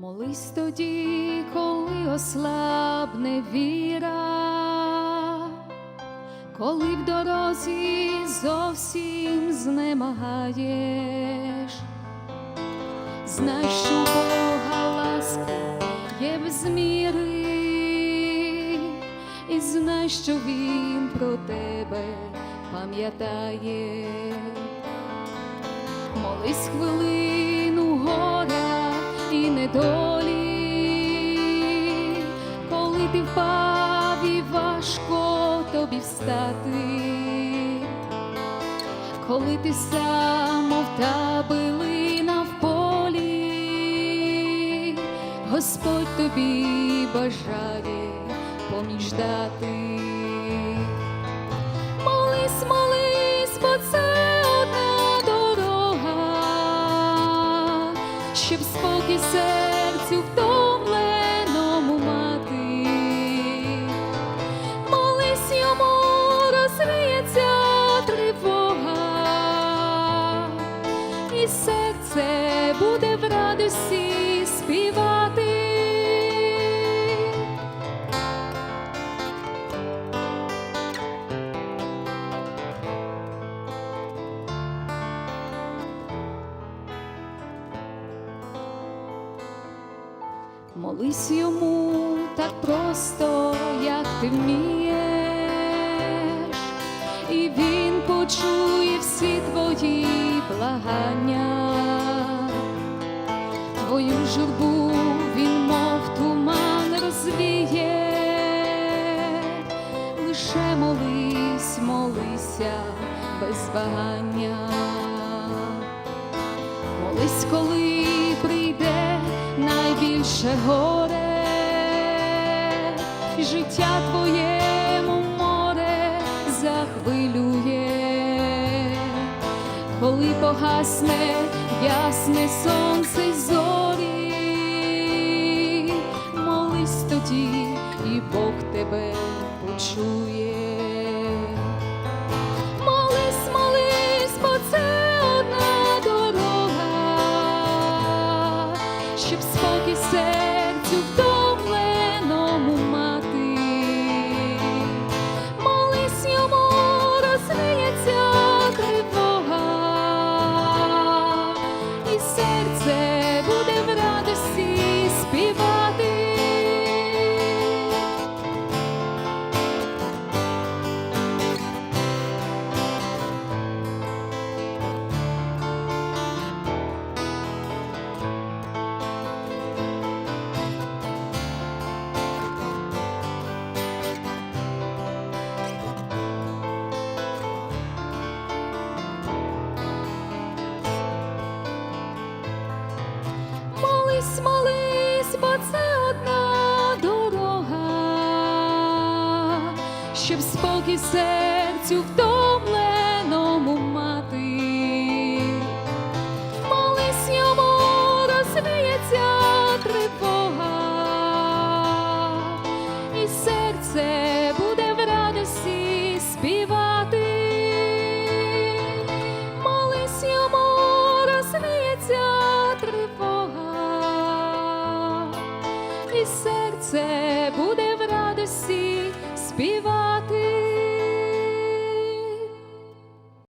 Молись тоді, коли ослабне віра, коли в дорозі зовсім знемагаєш, знай, що Бога ласка є без міри, і знай, що Він про тебе пам'ятає. Молись хвилину тобі встати, коли ти сам, мов та билина в полі, Господь тобі бажає поміж дати. Молись, молись, бо це одна дорога, щоб спокій серцю серце буде в радості співати. Молись йому так просто, як ти вмієш, і він почує всі твої благання, твою журбу він, мов туман розвіє, лише молись, молися без вагання. Молись, коли прийде найбільше горе, життя твоєму море захвилює, погасне ясне сонце й зорі, молись тоді, і Бог тебе почує. Молись, бо це одна дорога, щоб спокій серцю втомленому Це буде в радості співати.